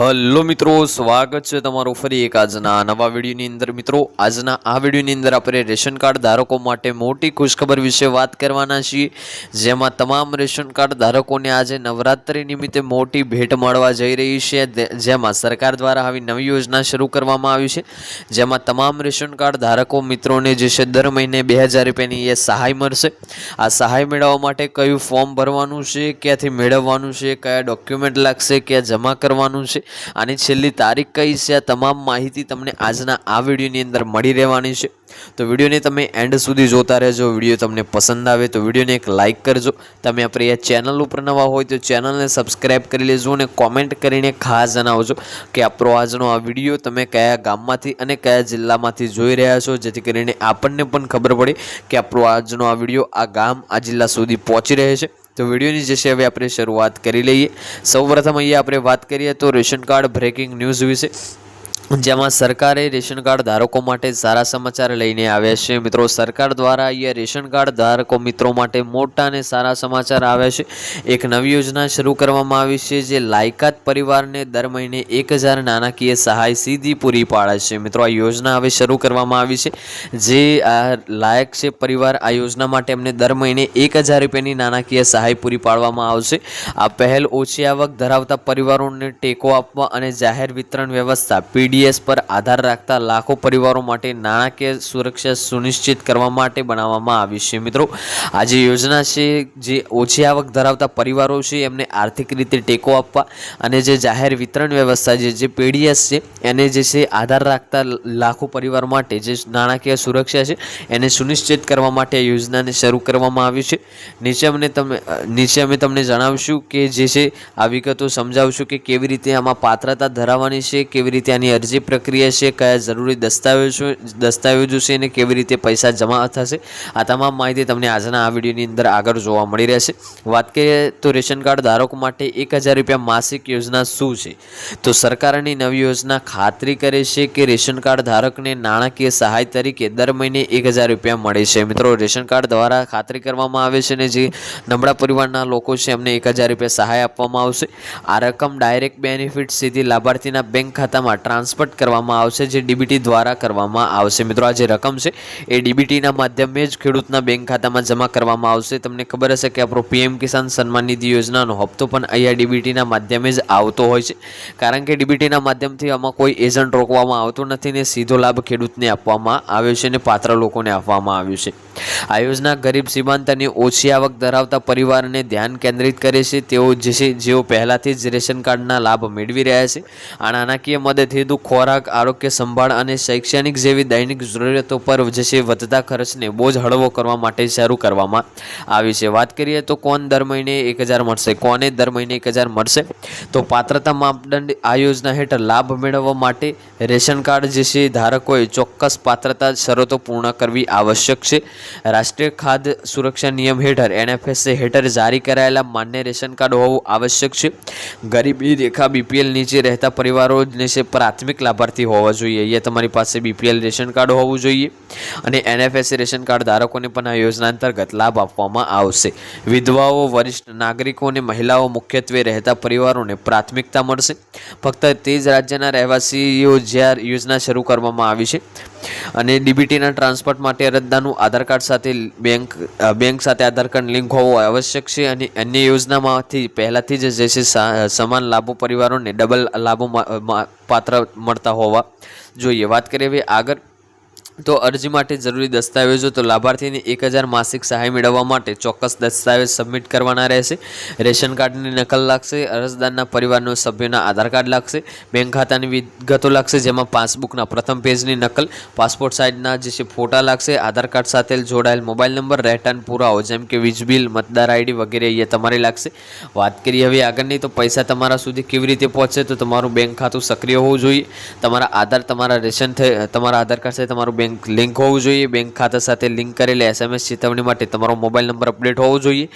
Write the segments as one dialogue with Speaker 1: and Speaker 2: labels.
Speaker 1: Hello મિત્રો, સ્વાગત છે તમારું ફરી એક આજના નવા વિડીયોની અંદર. મિત્રો, આજના આ વિડીયોની અંદર આપણે રેશન કાર્ડ ધારકો માટે મોટી ખુશખબર વિશે વાત કરવાના છીએ. જેમાં તમામ રેશન કાર્ડ ધારકોને આજે નવરાત્રિ નિમિત્તે મોટી ભેટ મળવા જઈ રહી છે. જેમાં સરકાર દ્વારા આવી નવી યોજના શરૂ કરવામાં આવી છે. જેમાં તમામ રેશન કાર્ડ ધારકો મિત્રોને જે છે, દર મહિને બે હજાર રૂપિયાની એ સહાય મળશે. આ સહાય મેળવવા માટે કયું ફોર્મ ભરવાનું છે, ક્યાંથી મેળવવાનું છે, કયા ડોક્યુમેન્ટ લાગશે, ક્યાં જમા કરવાનું છે આની છેલ્લી તારીખ કઈ છે? આ તમામ માહિતી તમને આજના આ વિડીયોની અંદર મળી રહેવાની છે. તો વિડીયોને તમે એન્ડ સુધી જોતા રહેજો. વીડિયો તમને પસંદ આવે તો વિડીયોને એક લાઇક કરજો. તમે આપણે આ ચેનલ ઉપર નવા હોય તો ચેનલને સબસ્ક્રાઇબ કરી લેજો અને કોમેન્ટ કરીને ખાસ જણાવજો કે આપણો આજનો આ વીડિયો તમે કયા ગામમાંથી અને કયા જિલ્લામાંથી જોઈ રહ્યા છો? જેથી કરીને આપણને પણ ખબર પડે કે આપણો આજનો આ વીડિયો આ ગામ, આ જિલ્લા સુધી પહોંચી રહે છે. તો વિડીયોની જે છે હવે આપણે શરૂઆત કરી લઈએ. સૌપ્રથમ અહીંયા આપણે વાત કરીએ તો રેશન કાર્ડ બ્રેકિંગ ન્યૂઝ વિશે. જેમાં સરકારે રેશન કાર્ડ ધારકો માટે સારા સમાચાર લઈને આવ્યા છે. મિત્રો, સરકાર દ્વારા અહીંયા રેશન કાર્ડ ધારકો મિત્રો માટે મોટા અને સારા સમાચાર આવ્યા છે. એક નવી યોજના શરૂ કરવામાં આવી છે, જે લાયકાત પરિવારને દર મહિને એક હજાર નાણાકીય સહાય સીધી પૂરી પાડે છે. મિત્રો, આ યોજના હવે શરૂ કરવામાં આવી છે, જે આ લાયક છે પરિવાર. આ યોજના માટે એમને દર મહિને એક હજાર રૂપિયાની નાણાકીય સહાય પૂરી પાડવામાં આવશે. આ પહેલ ઓછી આવક ધરાવતા પરિવારોને ટેકો આપવા અને જાહેર વિતરણ વ્યવસ્થા પીડીએસ પર આધાર રાખતા લાખો પરિવારો માટે નાણાકીય સુરક્ષા સુનિશ્ચિત કરવા માટે બનાવવામાં આવી છે. મિત્રો, આ જે યોજના છે, જે ઓછી આવક ધરાવતા પરિવારો છે, એમને આર્થિક રીતે ટેકો આપવા અને જે જાહેર વિતરણ વ્યવસ્થા છે, જે પીડીએસ છે, એને જે છે આધાર રાખતા લાખો પરિવાર માટે જે નાણાકીય સુરક્ષા છે, એને સુનિશ્ચિત કરવા માટે આ યોજનાને શરૂ કરવામાં આવી છે. નીચે અમને તમે, નીચે અમે તમને જણાવશું કે જે છે, આ વિગતો સમજાવશું કે કેવી રીતે આમાં પાત્રતા ધરાવવાની છે, કેવી રીતે આની અરજી પ્રક્રિયા છે, કયા જરૂરી દસ્તાવેજો દસ્તાવેજો છે અને કેવી રીતે પૈસા જમા થશે, આ તમામ માહિતી તમને આજના આ વિડીયોની અંદર આગળ જોવા મળી રહેશે. વાત કરીએ તો રેશન કાર્ડ ધારકો માટે એક હજાર રૂપિયા માસિક યોજના શું છે? તો સરકારની નવી યોજના ખાતરી કરે છે કે રેશન કાર્ડ ધારકને નાણાકીય સહાય તરીકે દર મહિને એક હજાર રૂપિયા મળે છે. મિત્રો, રેશન કાર્ડ દ્વારા ખાતરી કરવામાં આવે છે ને જે નબળા પરિવારના લોકો છે, એમને એક હજાર રૂપિયા સહાય આપવામાં આવશે. આ રકમ ડાયરેક્ટ બેનિફિટ સીધી લાભાર્થીના બેંક ખાતામાં ટ્રાન્સફર કરવામાં આવશે, જે ડીબીટી દ્વારા કરવામાં આવશે. મિત્રો, આ જે રકમ છે, એ ડીબીટીના માધ્યમે જ ખેડૂતના બેંક ખાતામાં જમા કરવામાં આવશે. તમને ખબર હશે કે આપણો પીએમ કિસાન સન્માન નિધિ યોજનાનો હપ્તો પણ અહીંયા ડીબીટીના માધ્યમે જ આવતો હોય છે. કારણ કે ડીબીટીના માધ્યમથી આમાં કોઈ એજન્ટ રોકવામાં આવતો નથી ને સીધો લાભ ખેડૂતને આપવામાં આવ્યો છે અને પાત્ર લોકોને આપવામાં આવ્યું છે. આ યોજના ગરીબ સીમાંત અને ઓછી આવક ધરાવતા પરિવારને ધ્યાન કેન્દ્રિત કરે છે. તેઓ જે છે, જેઓ પહેલાંથી જ રેશન કાર્ડના લાભ મેળવી રહ્યા છે. આ નાણાકીય મદદ હેતુ ખોરાક, આરોગ્ય સંભાળ અને શૈક્ષણિક જેવી દૈનિક જરૂરિયાતો પર જે છે વધતા ખર્ચને બોજ હળવો કરવા માટે શરૂ કરવામાં આવી છે. વાત કરીએ તો કોણ દર મહિને એક હજાર મળશે? કોને દર મહિને એક હજાર મળશે? તો પાત્રતા માપદંડ આ યોજના હેઠળ લાભ મેળવવા માટે રેશન કાર્ડ જે છે ધારકોએ ચોક્કસ પાત્રતા શરતો પૂર્ણ કરવી આવશ્યક છે. રાષ્ટ્રીય ખાદ્ય સુરક્ષા નિયમ હેઠળ એનએફએસએ હેઠળ જારી કરાયેલા માન્ય રેશન કાર્ડ હોવું આવશ્યક છે. ગરીબી રેખા બીપીએલ નીચે રહેતા પરિવારોને છે પ્રાથમિક લાભાર્થી હોવા જોઈએ. અહીંયા તમારી પાસે બીપીએલ રેશન કાર્ડ હોવું જોઈએ અને એનએફએસસી રેશન કાર્ડ ધારકોને પણ આ યોજના અંતર્ગત લાભ આપવામાં આવશે. વિધવાઓ, વરિષ્ઠ નાગરિકો અને મહિલાઓ મુખ્યત્વે રહેતા પરિવારોને પ્રાથમિકતા મળશે. ફક્ત તે જ રાજ્યના રહેવાસીઓ જ્યાં યોજના શરૂ કરવામાં આવી છે. અને ડીબીટીના ટ્રાન્સપોર્ટ માટે અરજદારનું આધાર કાર્ડ સાથે બેંક બેંક સાથે આધાર કાર્ડ લિંક હોવું આવશ્યક છે અને અન્ય યોજનામાંથી પહેલાંથી જ જે છે સમાન લાભો પરિવારોને ડબલ લાભો પાત્ર મળતા હોવા જોઈએ. વાત કરીએ હવે આગળ તો અરજી માટે જરૂરી દસ્તાવેજો તો લાભાર્થીને એક હજાર માસિક સહાય મેળવવા માટે ચોક્કસ દસ્તાવેજ સબમિટ કરવાના રહેશે. રેશન કાર્ડની નકલ લાગશે, અરજદારના પરિવારના સભ્યોના આધાર કાર્ડ લાગશે, બેંક ખાતાની વિગતો લાગશે, જેમાં પાસબુકના પ્રથમ પેજની નકલ, પાસપોર્ટ સાઇઝના જે છે ફોટા લાગશે, આધાર કાર્ડ સાથે જોડાયેલ મોબાઈલ નંબર, રહેઠાણ પુરાવો, જેમ કે વીજ બિલ, મતદાર આઈડી વગેરે અહીંયા તમારે લાગશે. વાત કરીએ હવે આગળની તો પૈસા તમારા સુધી કેવી રીતે પહોંચશે? તો તમારું બેંક ખાતું સક્રિય હોવું જોઈએ. તમારા આધાર, તમારા રેશન થઈ, તમારા આધાર કાર્ડ સાથે તમારું બેંક લિંક હોવું જોઈએ. બેંક ખાતા સાથે લિંક કરેલી એસએમએસ ચેતવણી માટે તમારો મોબાઈલ નંબર અપડેટ હોવો જોઈએ.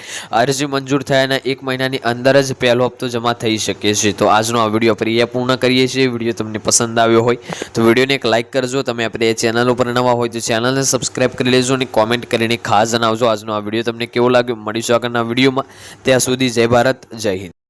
Speaker 1: અરજી મંજૂર થયાના એક મહિનાની અંદર જ પહેલો હપ્તો જમા થઈ શકે છે. તો આજનો આ વીડિયો આપણે પૂર્ણ કરીએ છીએ. વીડિયો તમને પસંદ આવ્યો હોય તો વિડીયોને એક લાઇક કરજો. તમે આપણે ચેનલ ઉપર નવા હોય તો ચેનલને સબસ્ક્રાઈબ કરી લેજો અને કોમેન્ટ કરીને ખાસ જણાવજો. આજનો આ વીડિયો તમને કેવો લાગ્યો? મળીશું આગળના વિડીયોમાં ત્યાં સુધી જય ભારત, જય હિન્દ.